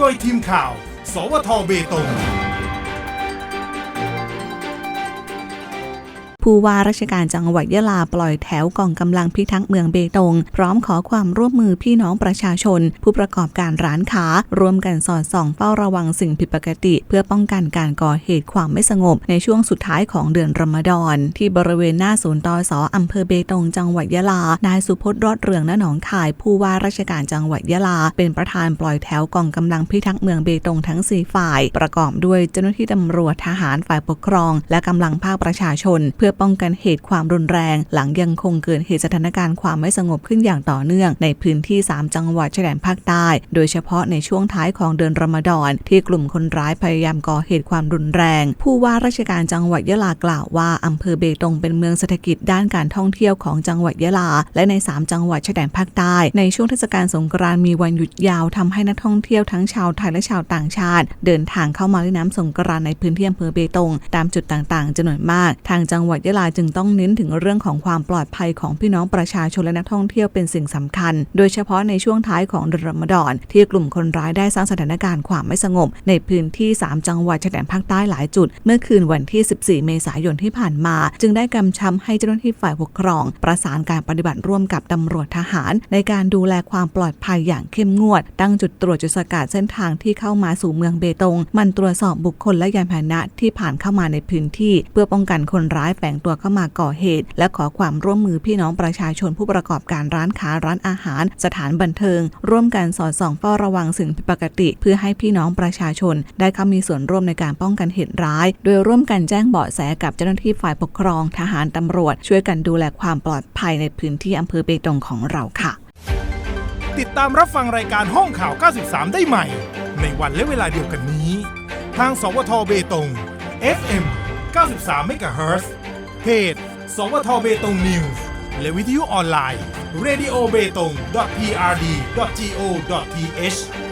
โดยทีมข่าว สวทเบตง ผู้ว่าราชการจังหวัดยะลาปล่อยแถวกองกำลังพิทักษ์เมืองเบตง พร้อมขอความร่วมมือพี่น้องประชาชน ผู้ประกอบการร้านค้าร่วมกันสอดส่องเฝ้าระวังสิ่งผิดปกติ เพื่อป้องกันการก่อเหตุความไม่สงบ ในช่วงสุดท้ายของเดือนรอมฎอน ที่บริเวณหน้าศูนย์ตอสออำเภอเบตง จังหวัดยะลา นายสุพจน์รอดเรืองณหนองคาย ผู้ว่าราชการจังหวัดยะลา เป็นประธานปล่อยแถวกองกำลังพิทักษ์เมืองเบตงทั้งสี่ฝ่าย ประกอบด้วยเจ้าหน้าที่ตำรวจทหารฝ่ายปกครอง และกำลังภาคประชาชน เพื่อป้องกันเหตุความรุนแรง หลังยังคงเกิดเหตุสถานการณ์ความไม่สงบขึ้นอย่างต่อเนื่อง ในพื้นที่ 3 จังหวัดชายแดนภาคใต้ โดยเฉพาะในช่วงท้ายของเดือนรอมฎอนที่กลุ่มคนร้ายพยายามก่อเหตุความรุนแรง ผู้ว่าราชการจังหวัดยะลากล่าวว่าอำเภอเบตงเป็นเมืองเศรษฐกิจด้านการท่องเที่ยวของจังหวัดยะลา และใน 3 จังหวัดชายแดนภาคใต้ ในช่วงเทศกาลสงกรานต์มีวันหยุดยาวทำให้นักท่องเที่ยวทั้งชาวไทยและชาวต่างชาติ เดินทางเข้ามาเล่นน้ำสงกรานต์ในพื้นที่อำเภอเบตง ตามจุดต่างๆจำนวนมาก ทางจังหวัดยะลาจึงต้องเน้นถึงเรื่องของความปลอดภัยของพี่น้องประชาชนและนักท่องเที่ยวเป็นสิ่งสำคัญ โดยเฉพาะในช่วงท้ายของเดือนรอมฎอนที่กลุ่มคนร้ายได้สร้างสถานการณ์ความไม่สงบ ในพื้นที่ 3 จังหวัดชายแดนภาคใต้หลายจุด เมื่อคืนวันที่ 14 เมษายนที่ผ่านมา จึงได้กำชับให้เจ้าหน้าที่ฝ่ายปกครอง ประสานการปฏิบัติร่วมกับตำรวจทหาร ในการดูแลความปลอดภัยอย่างเข้มงวด ตั้งจุดตรวจจุดสกัดเส้นทางที่เข้ามาสู่เมืองเบตง มันตรวจสอบบุคคลและยานพาหนะที่ผ่านเข้ามาในพื้นที่ เพื่อป้องกันคนร้ายแฝงตัวเข้ามาก่อเหตุ และขอความร่วมมือพี่น้องประชาชนผู้ประกอบการร้านค้าร้านอาหาร สถานบันเทิง ร่วมกันสอดส่องเฝ้าระวังสิ่งผิดปกติ เพื่อให้พี่น้องประชาชน ได้เข้ามีส่วนร่วมในการป้องกันเหตุร้าย โดยร่วมกันแจ้งเบาะแสกับเจ้าหน้าที่ฝ่ายปกครองทหารตำรวจ ช่วยกันดูแลความปลอดภัยในพื้นที่อำเภอเบตงของเราค่ะ ติดตามรับฟังรายการห้องข่าว 93 ได้ใหม่ ในวันและเวลาเดียวกันนี้ ทางสวทเบตง FM 93เมกะ เพจ สวทเบตงนิวส์และวิทยุออนไลน์ radio b e t o n g prd go th